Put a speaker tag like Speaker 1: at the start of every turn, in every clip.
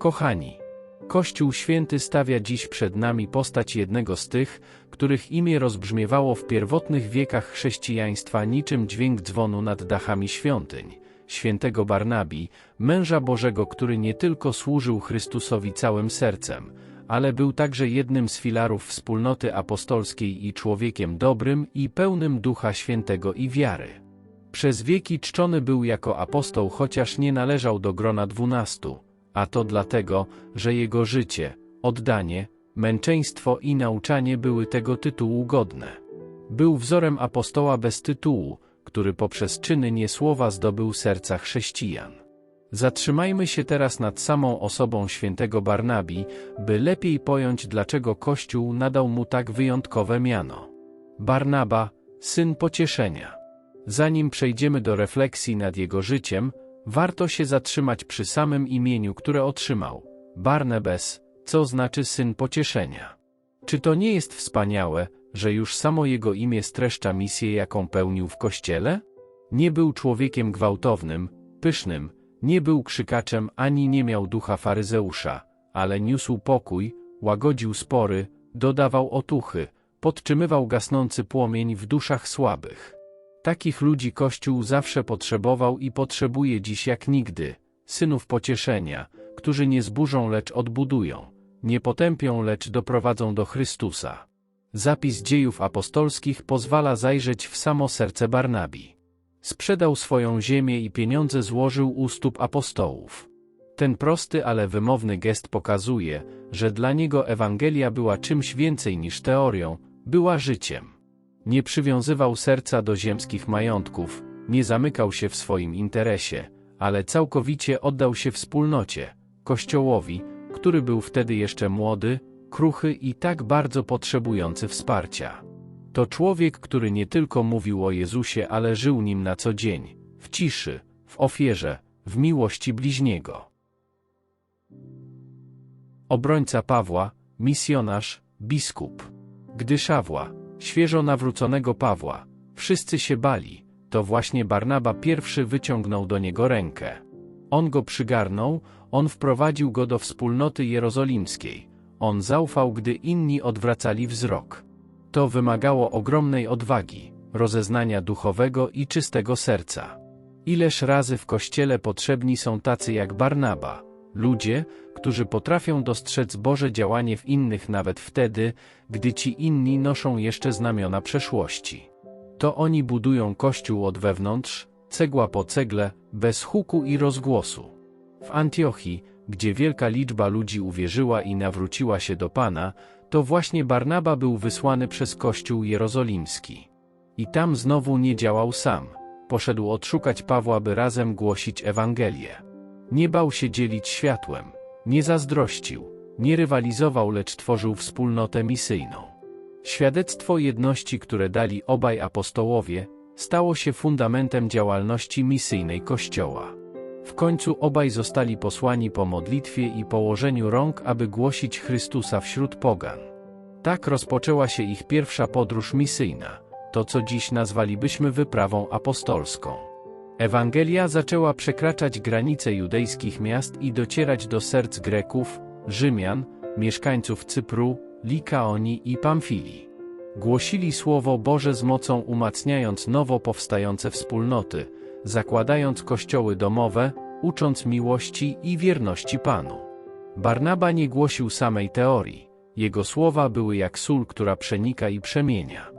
Speaker 1: Kochani, Kościół Święty stawia dziś przed nami postać jednego z tych, których imię rozbrzmiewało w pierwotnych wiekach chrześcijaństwa niczym dźwięk dzwonu nad dachami świątyń, świętego Barnabi, męża Bożego, który nie tylko służył Chrystusowi całym sercem, ale był także jednym z filarów wspólnoty apostolskiej i człowiekiem dobrym i pełnym Ducha Świętego i wiary. Przez wieki czczony był jako apostoł, chociaż nie należał do grona dwunastu, a to dlatego, że jego życie, oddanie, męczeństwo i nauczanie były tego tytułu godne. Był wzorem apostoła bez tytułu, który poprzez czyny nie słowa zdobył serca chrześcijan. Zatrzymajmy się teraz nad samą osobą świętego Barnabi, by lepiej pojąć, dlaczego Kościół nadał mu tak wyjątkowe miano. Barnaba, syn pocieszenia. Zanim przejdziemy do refleksji nad jego życiem, warto się zatrzymać przy samym imieniu, które otrzymał. Barnabes, co znaczy syn pocieszenia. Czy to nie jest wspaniałe, że już samo jego imię streszcza misję, jaką pełnił w kościele? Nie był człowiekiem gwałtownym, pysznym, nie był krzykaczem ani nie miał ducha faryzeusza, ale niósł pokój, łagodził spory, dodawał otuchy, podtrzymywał gasnący płomień w duszach słabych. Takich ludzi Kościół zawsze potrzebował i potrzebuje dziś jak nigdy, synów pocieszenia, którzy nie zburzą lecz odbudują, nie potępią lecz doprowadzą do Chrystusa. Zapis dziejów apostolskich pozwala zajrzeć w samo serce Barnabi. Sprzedał swoją ziemię i pieniądze złożył u stóp apostołów. Ten prosty, ale wymowny gest pokazuje, że dla niego Ewangelia była czymś więcej niż teorią, była życiem. Nie przywiązywał serca do ziemskich majątków, nie zamykał się w swoim interesie, ale całkowicie oddał się wspólnocie, Kościołowi, który był wtedy jeszcze młody, kruchy i tak bardzo potrzebujący wsparcia. To człowiek, który nie tylko mówił o Jezusie, ale żył nim na co dzień, w ciszy, w ofierze, w miłości bliźniego. Obrońca Pawła, misjonarz, biskup. Gdy Szawła, świeżo nawróconego Pawła, wszyscy się bali, to właśnie Barnaba pierwszy wyciągnął do niego rękę. On go przygarnął, on wprowadził go do wspólnoty jerozolimskiej, on zaufał, gdy inni odwracali wzrok. To wymagało ogromnej odwagi, rozeznania duchowego i czystego serca. Ileż razy w kościele potrzebni są tacy jak Barnaba, ludzie, którzy potrafią dostrzec Boże działanie w innych nawet wtedy, gdy ci inni noszą jeszcze znamiona przeszłości. To oni budują kościół od wewnątrz, cegła po cegle, bez huku i rozgłosu. W Antiochii, gdzie wielka liczba ludzi uwierzyła i nawróciła się do Pana, to właśnie Barnaba był wysłany przez Kościół Jerozolimski. I tam znowu nie działał sam. Poszedł odszukać Pawła, by razem głosić Ewangelię. Nie bał się dzielić światłem, nie zazdrościł, nie rywalizował, lecz tworzył wspólnotę misyjną. Świadectwo jedności, które dali obaj apostołowie, stało się fundamentem działalności misyjnej Kościoła. W końcu obaj zostali posłani po modlitwie i położeniu rąk, aby głosić Chrystusa wśród pogan. Tak rozpoczęła się ich pierwsza podróż misyjna, to co dziś nazwalibyśmy wyprawą apostolską. Ewangelia zaczęła przekraczać granice judejskich miast i docierać do serc Greków, Rzymian, mieszkańców Cypru, Likaonii i Pamfilii. Głosili Słowo Boże z mocą umacniając nowo powstające wspólnoty, zakładając kościoły domowe, ucząc miłości i wierności Panu. Barnaba nie głosił samej teorii, jego słowa były jak sól, która przenika i przemienia.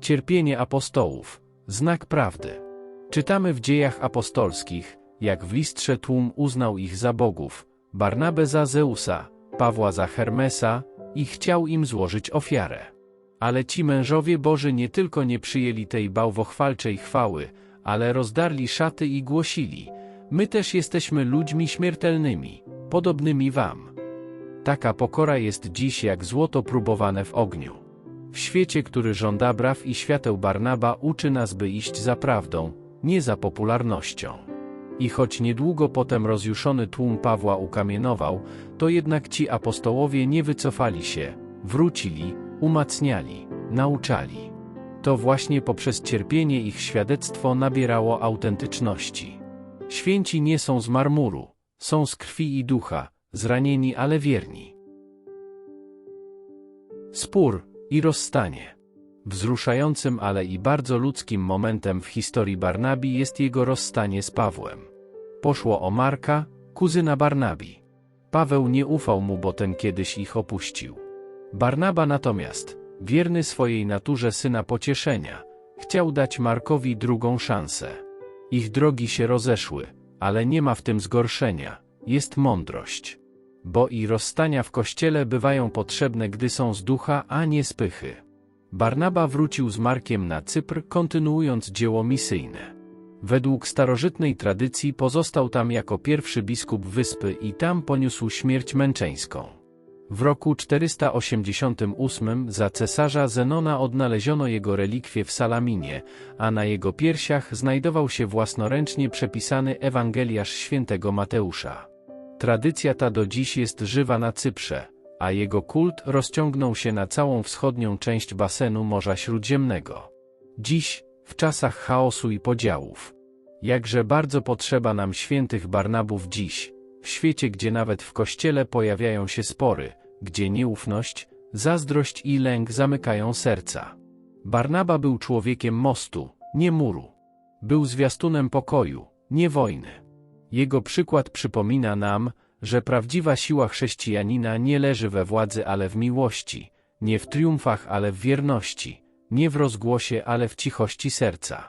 Speaker 1: Cierpienie apostołów, znak prawdy. Czytamy w dziejach apostolskich, jak w listrze tłum uznał ich za bogów, Barnabę za Zeusa, Pawła za Hermesa i chciał im złożyć ofiarę. Ale ci mężowie Boży nie tylko nie przyjęli tej bałwochwalczej chwały, ale rozdarli szaty i głosili: My też jesteśmy ludźmi śmiertelnymi, podobnymi wam. Taka pokora jest dziś jak złoto próbowane w ogniu. W świecie, który żąda braw i świateł Barnaba uczy nas, by iść za prawdą, nie za popularnością. I choć niedługo potem rozjuszony tłum Pawła ukamienował, to jednak ci apostołowie nie wycofali się, wrócili, umacniali, nauczali. To właśnie poprzez cierpienie ich świadectwo nabierało autentyczności. Święci nie są z marmuru, są z krwi i ducha, zranieni ale wierni. Spór i rozstanie. Wzruszającym, ale i bardzo ludzkim momentem w historii Barnabi jest jego rozstanie z Pawłem. Poszło o Marka, kuzyna Barnabi. Paweł nie ufał mu, bo ten kiedyś ich opuścił. Barnaba natomiast, wierny swojej naturze syna pocieszenia, chciał dać Markowi drugą szansę. Ich drogi się rozeszły, ale nie ma w tym zgorszenia, jest mądrość. Bo i rozstania w kościele bywają potrzebne, gdy są z ducha, a nie z pychy. Barnaba wrócił z Markiem na Cypr, kontynuując dzieło misyjne. Według starożytnej tradycji pozostał tam jako pierwszy biskup wyspy i tam poniósł śmierć męczeńską. W roku 488 za cesarza Zenona odnaleziono jego relikwie w Salaminie, a na jego piersiach znajdował się własnoręcznie przepisany Ewangeliarz świętego Mateusza. Tradycja ta do dziś jest żywa na Cyprze, a jego kult rozciągnął się na całą wschodnią część basenu Morza Śródziemnego. Dziś, w czasach chaosu i podziałów, jakże bardzo potrzeba nam świętych Barnabów dziś, w świecie, gdzie nawet w kościele pojawiają się spory, gdzie nieufność, zazdrość i lęk zamykają serca. Barnaba był człowiekiem mostu, nie muru. Był zwiastunem pokoju, nie wojny. Jego przykład przypomina nam, że prawdziwa siła chrześcijanina nie leży we władzy, ale w miłości, nie w triumfach, ale w wierności, nie w rozgłosie, ale w cichości serca.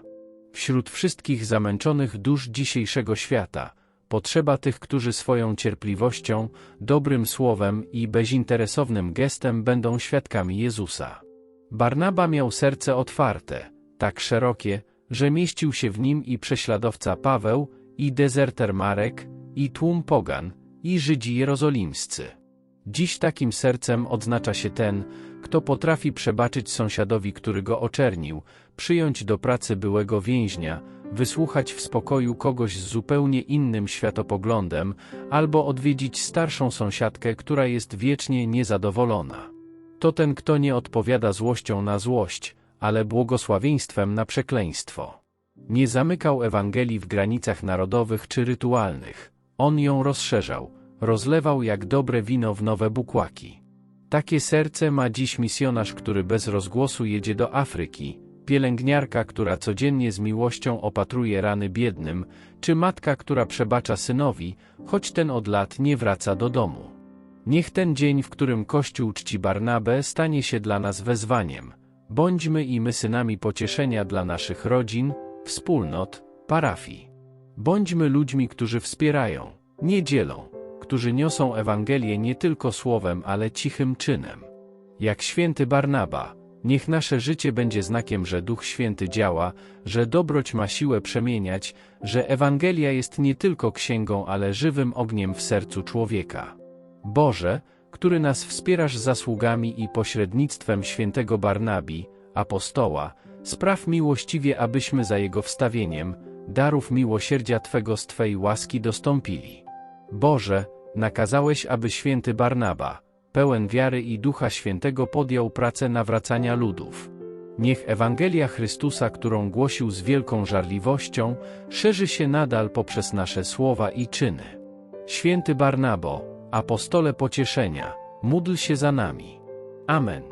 Speaker 1: Wśród wszystkich zamęczonych dusz dzisiejszego świata, potrzeba tych, którzy swoją cierpliwością, dobrym słowem i bezinteresownym gestem będą świadkami Jezusa. Barnaba miał serce otwarte, tak szerokie, że mieścił się w nim i prześladowca Paweł, i dezerter Marek, i tłum pogan, i Żydzi jerozolimscy. Dziś takim sercem odznacza się ten, kto potrafi przebaczyć sąsiadowi, który go oczernił, przyjąć do pracy byłego więźnia, wysłuchać w spokoju kogoś z zupełnie innym światopoglądem, albo odwiedzić starszą sąsiadkę, która jest wiecznie niezadowolona. To ten, kto nie odpowiada złością na złość, ale błogosławieństwem na przekleństwo. Nie zamykał Ewangelii w granicach narodowych czy rytualnych. On ją rozszerzał, rozlewał jak dobre wino w nowe bukłaki. Takie serce ma dziś misjonarz, który bez rozgłosu jedzie do Afryki, pielęgniarka, która codziennie z miłością opatruje rany biednym, czy matka, która przebacza synowi, choć ten od lat nie wraca do domu. Niech ten dzień, w którym Kościół czci Barnabę, stanie się dla nas wezwaniem. Bądźmy i my synami pocieszenia dla naszych rodzin, wspólnot, parafii. Bądźmy ludźmi, którzy wspierają, nie dzielą, którzy niosą Ewangelię nie tylko słowem, ale cichym czynem. Jak święty Barnaba, niech nasze życie będzie znakiem, że Duch Święty działa, że dobroć ma siłę przemieniać, że Ewangelia jest nie tylko księgą, ale żywym ogniem w sercu człowieka. Boże, który nas wspierasz zasługami i pośrednictwem świętego Barnabi, apostoła, spraw miłościwie, abyśmy za jego wstawieniem, darów miłosierdzia Twego z Twej łaski dostąpili. Boże, nakazałeś, aby święty Barnaba, pełen wiary i Ducha Świętego podjął pracę nawracania ludów. Niech Ewangelia Chrystusa, którą głosił z wielką żarliwością, szerzy się nadal poprzez nasze słowa i czyny. Święty Barnabo, apostole pocieszenia, módl się za nami. Amen.